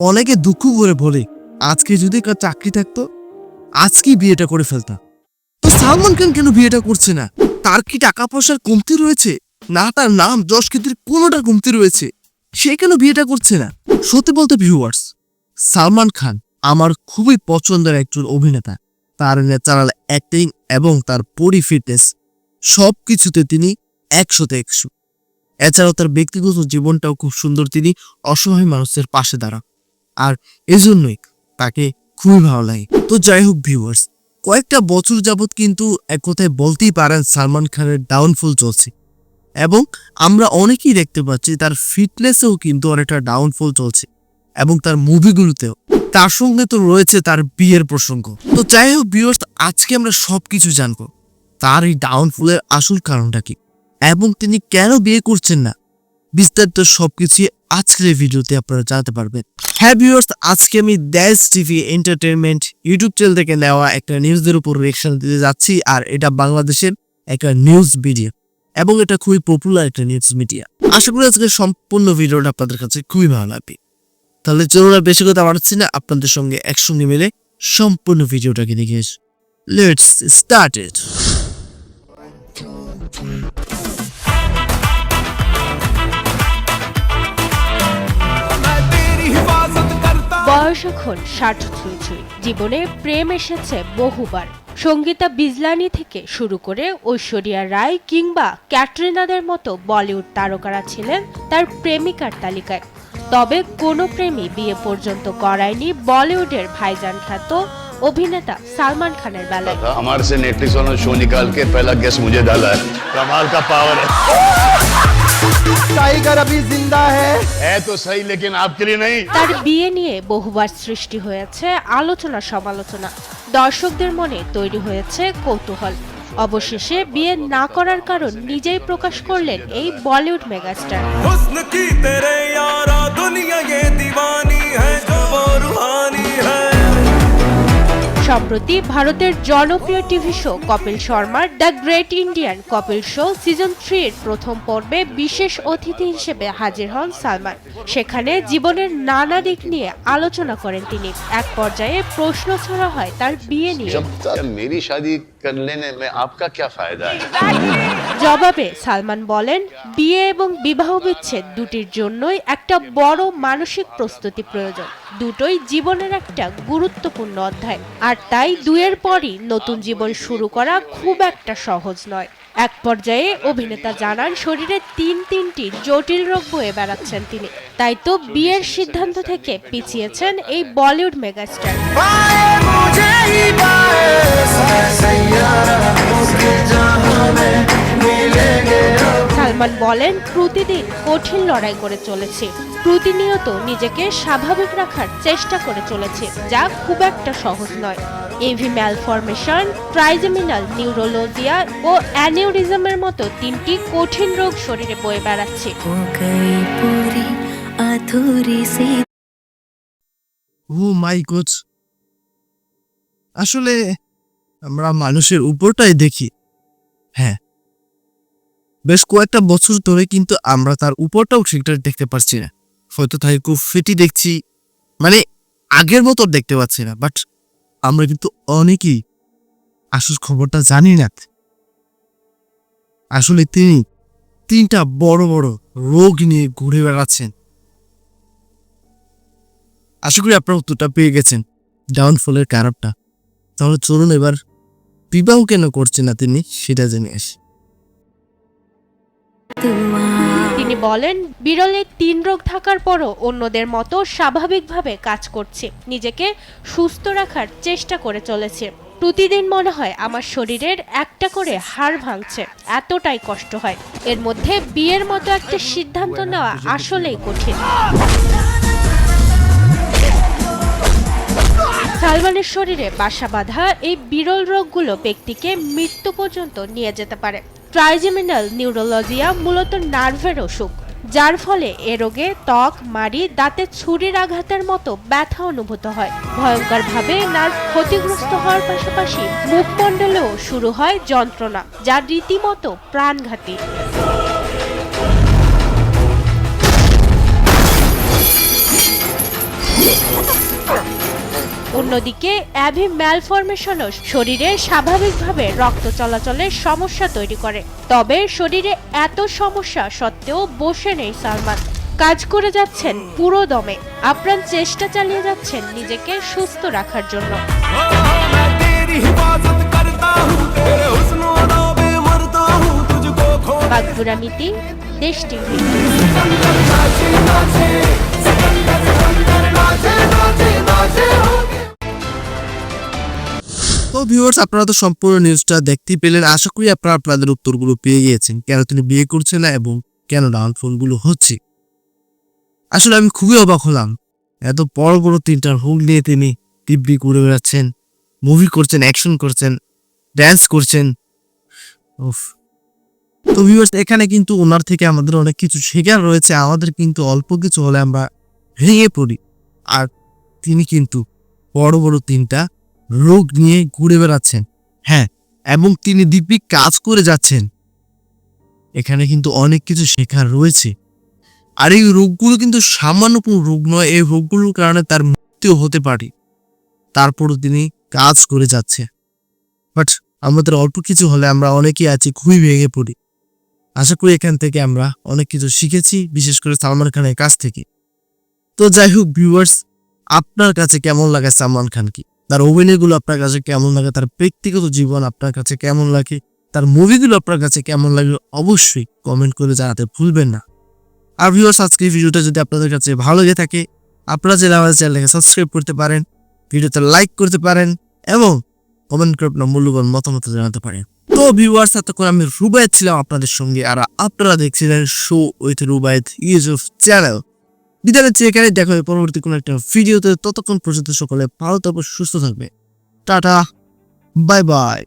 অনেকে দুঃখ করে বলে, আজকে যদি কার চাকরি থাকতো, আজকেই বিয়েটা করে ফেলতাম তো সালমান খান কেন বিয়েটা করছে না? তার কি টাকা পয়সার কমতি রয়েছে? না তার নাম, যশ কীর্তির কোনোটা কমতি রয়েছে? সে কেন বিয়েটা করছে না? সত্যি বলতে ভিউয়ার্স সালমান খান আমার খুবই পছন্দের একজন অভিনেতা। তার ন্যাচারাল অ্যাক্টিং এবং তার বডি ফিটনেস সব কিছুতে তিনি একশোতে একশো। এছাড়াও তার ব্যক্তিগত জীবনটাও খুব সুন্দর। তিনি অসহায় মানুষের পাশে দাঁড়ান। আর এজন্যই তাকে খুবই ভালো লাগে। তো যাই হোক ভিউয়ার্স কয়েকটা বছর যাবৎ কিন্তু এক কথায় বলতেই পারেন সালমান খানের ডাউনফল চলছে। এবং আমরা অনেকেই দেখতে পাচ্ছি তার ফিটনেসেও কিন্তু অনেকটা ডাউনফল চলছে এবং তার মুভিগুলোতেও তার সঙ্গে তো রয়েছে তার বিয়ের প্রসঙ্গ। তো যাই হোক ভিউয়ার্স আজকে আমরা সবকিছু জানব। তার এই ডাউনফলের আসল কারণটা কি? এবং তিনি কেন বিয়ে করছেন না? বিস্তারিত সবকিছু আজকের এই ভিডিওতে আপনারা জানতে পারবেন। হ্যাঁ ভিউয়ার্স আজকে আমি দেশ টিভি এন্টারটেনমেন্ট ইউটিউব চ্যানেল থেকে নেওয়া একটা নিউজের উপর রিয়েকশন দিতে যাচ্ছি আর এটা বাংলাদেশের একটা নিউজ মিডিয়া এবং এটা খুবই পপুলার একটা নিউজ মিডিয়া আশা করি আজকে সম্পূর্ণ ভিডিওটা আপনাদের কাছে খুবই ভালো লাগবে। তাহলে চলুন আর বেশি কথা বাড়াচ্ছি না, আপনাদের সঙ্গে একসঙ্গে মিলে সম্পূর্ণ ভিডিওটাকে দেখে লেটস স্টার্ট ইট বয়স এখন ষাট ছুঁই ছুঁই জীবনে প্রেম এসেছে বহুবার। সঙ্গীতা বিজলানি থেকে শুরু করে ঐশ্বরিয়া রায় কিংবা ক্যাটরিনাদের মতো বলিউড তারকারা ছিলেন তার প্রেমিকার তালিকায়। তবে কোনো প্রেমী বিয়ে পর্যন্ত করায়নি বলিউডের ভাইজান খ্যাত অভিনেতা সালমান খানের বেলায়। আমার সে নেটফ্লিক্স সোনিকালকে পেলা গেস মুঝে ডালা কামাল কা পাওয়ার मुझे डाला है कमाल का पावर है टाइगर अभी जिंदा है है तो सही लेकिन आपके लिए नहीं তার বিয়ে নিয়ে বহুবার সৃষ্টি হয়েছে আলোচনা সমালোচনা দর্শকদের মনে তৈরি হয়েছে কৌতূহল অবশেষে বিয়ে না করার কারণ নিজেই প্রকাশ করলেন এই বলিউড মেগাস্টার সম্প্রতি ভারতের জনপ্রিয় টিভি শো কপিল শর্মার the great Indian Kapil show season three এর প্রথম পর্বে বিশেষ অতিথি হিসেবে হাজির হন সালমান। সেখানে জীবনের নানা দিক নিয়ে আলোচনা করেন তিনি। এক পর্যায়ে প্রশ্ন ছড়া হয় তার বিয়ে নিয়ে। মেরি শাদি করলে আপকা ক্যা ফায়দা জবাবে সালমান বলেন, বিয়ে এবং বিবাহ বিচ্ছেদ দুটির জন্যই একটা বড় মানসিক প্রস্তুতি প্রয়োজন। দুটোই জীবনের একটা গুরুত্বপূর্ণ অধ্যায়। আর তাই দুয়ের পরই নতুন জীবন শুরু করা খুব একটা সহজ নয়। এক পর্যায়ে অভিনেতা জানান, শরীরে তিন তিনটি জটিল রোগ বয়ে বেড়াচ্ছেন তিনি। তাই তো বিয়ের সিদ্ধান্ত থেকে পিছিয়েছেন এই বলিউড মেগাস্টার। রহমান বলেন, প্রতিদিন কঠিন লড়াই করে চলেছে। প্রতিনিয়ত নিজেকে স্বাভাবিক রাখার চেষ্টা করে চলেছে, যা খুব একটা সহজ নয়। এভি ম্যালফরমেশন ট্রাইজেমিনাল নিউরোলজিয়া ও অ্যানিউরিজমের মতো তিনটি কঠিন রোগ শরীরে বয়ে বেড়াচ্ছে। ও মাই কোচ আসলে আমরা মানুষের উপরটাই দেখি। হ্যাঁ বেশ কয়েকটা বছর ধরে কিন্তু আমরা তার উপরটাও ঠিকঠাক দেখতে পারছি না। হয়তো তাই খুব ফিটি দেখছি মানে আগের মতো দেখতে পাচ্ছি না বাট আমরা কিন্তু অনেকেই আসল খবরটা জানি না। আসলে তিনি তিনটা বড় বড় রোগ নিয়ে ঘুরে বেড়াচ্ছেন। আশা করি আপনার উত্তরটা পেয়ে গেছেন ডাউনফলের কারণটা তাহলে চলুন এবার বিবাহ কেন করছে না তিনি, সেটা জেনে আসি। তিনি বলেন বিরলে তিন রোগ থাকার পরও অন্যদের মতো স্বাভাবিকভাবে কাজ করছে, নিজেকে সুস্থ রাখার চেষ্টা করে চলেছে। প্রতিদিন মনে হয় আমার শরীরের একটা করে হাড় ভাঙছে, এতটাই কষ্ট হয়। এর মধ্যে বিয়ের মতো একটা সিদ্ধান্ত নেওয়া আসলেই কঠিন। সালমানের শরীরে বাসা বাঁধা এই বিরল রোগগুলো ব্যক্তিকে মৃত্যু পর্যন্ত নিয়ে যেতে পারে। ট্রাইজেমিনাল নিউরোলজিয়া মূলত নার্ভের অসুখ, যার ফলে এ রোগে ত্বক, মাড়ি, দাঁতে ছুরির আঘাতের মতো ব্যথা অনুভূত হয়। ভয়ঙ্করভাবে নার্ভ ক্ষতিগ্রস্ত হওয়ার পাশাপাশি মুখমণ্ডলেও শুরু হয় যন্ত্রণা, যা রীতিমতো প্রাণঘাতী। অন্যদিকে অ্যাভি ম্যালফরমেশনও শরীরে স্বাভাবিকভাবে রক্ত চলাচলের সমস্যা তৈরি করে তবে শরীরে এত সমস্যা সত্ত্বেও বসে নেই সালমান কাজ করে যাচ্ছেন পুরো দমে আপ্রাণ চেষ্টা চালিয়ে যাচ্ছেন নিজেকে সুস্থ রাখার জন্য মিতি দেশ টিভি তো ভিউয়ার্স আপনারা তো সম্পূর্ণ নিউজটা দেখতেই পেলেন। আশা করি আপনারা আপনাদের উত্তরগুলো পেয়ে গিয়েছেন, কেন তিনি বিয়ে করছেন না এবং কেন ডাউনফলগুলো হচ্ছে। আসলে আমি খুবই অবাক হলাম। এত বড় বড় তিনটার রোগ নিয়ে তিনি দিব্যি ঘুরে বেড়াচ্ছেন মুভি করছেন অ্যাকশন করছেন ড্যান্স করছেন। উফ। তো ভিউয়ার্স এখানে কিন্তু ওনার থেকে আমাদের অনেক কিছু শেখার রয়েছে। আমাদের কিন্তু অল্প কিছু হলে আমরা ভেঙে পড়ি। আর তিনি কিন্তু বড় বড় তিনটা রোগ নিয়ে ঘুরে বেড়াচ্ছেন। হ্যাঁ এবং তিনি দিব্যি কাজ করে যাচ্ছেন। এখানে কিন্তু অনেক কিছু শেখার রয়েছে। আর এই রোগগুলো কিন্তু সামান্য কোনো রোগ নয়, এই রোগগুলোর কারণে তার মৃত্যু হতে পারে। তারপরও তিনি কাজ করে যাচ্ছে বাট আমাদের অল্প কিছু হলে আমরা অনেকেই আছি, খুবই ভেঙে পড়ি। আশা করি এখান থেকে আমরা অনেক কিছু শিখেছি, বিশেষ করে সালমান খানের কাছ থেকে। তো যাই হোক ভিউয়ার্স আপনার কাছে কেমন লাগে সালমান খানকে? তার অভিনয়গুলো আপনার কাছে কেমন লাগে? তার ব্যক্তিগত জীবন আপনার কাছে কেমন লাগে? তার মুভিগুলো আপনার কাছে কেমন লাগে অবশ্যই কমেন্ট করে জানাতে ভুলবেন না। আর ভিউয়ার্স আজকে ভিডিওটা যদি আপনাদের কাছে ভালো লেগে থাকে, আপনারা চাইলে আমাদের চ্যানেলকে সাবস্ক্রাইব করতে পারেন, ভিডিওতে লাইক করতে পারেন এবং কমেন্ট করে আপনার মূল্যবান মতামত জানাতে পারেন। তো ভিউয়ার্স এতক্ষণ আমি রুবায়ত ছিলাম আপনাদের সঙ্গে, আর আপনারা দেখছিলেন show with Rubaiyat Yusuf channel বিদায় হচ্ছে এখানে। দেখা হবে পরবর্তী কোনো একটা ভিডিওতে ততক্ষণ পর্যন্ত সকলে ভালো থাকবে সুস্থ থাকবে টাটা বাই বাই